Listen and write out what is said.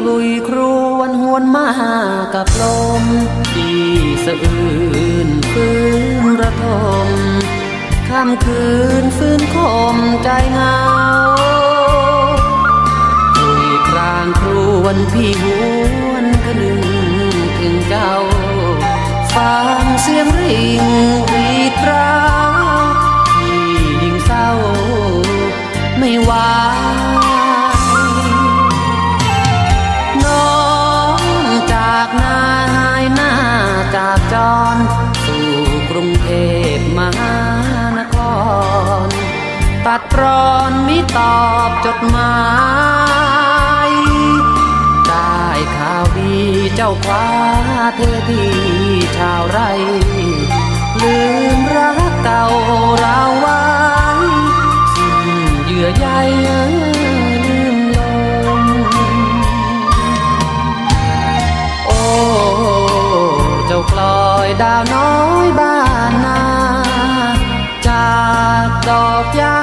คลุยครวนหวนมากับลมที่สะอื่นฟื้นระทมค่ำคืนฟื้นคมใจเหงาคุยกลางครวนพี่หวนกระนึงถึงเจ้า ฟังเสียงริงวีดร้า ดรอนมิตอบจดหมาย ได้ข่าวดีเจ้าคว้าเทพีชาวไร ลืมรักเก่าเราไว้สิ่นเยื่อใยลืมลงโอ้เจ้าคลอยดาวน้อยบ้านนาจากดอกยา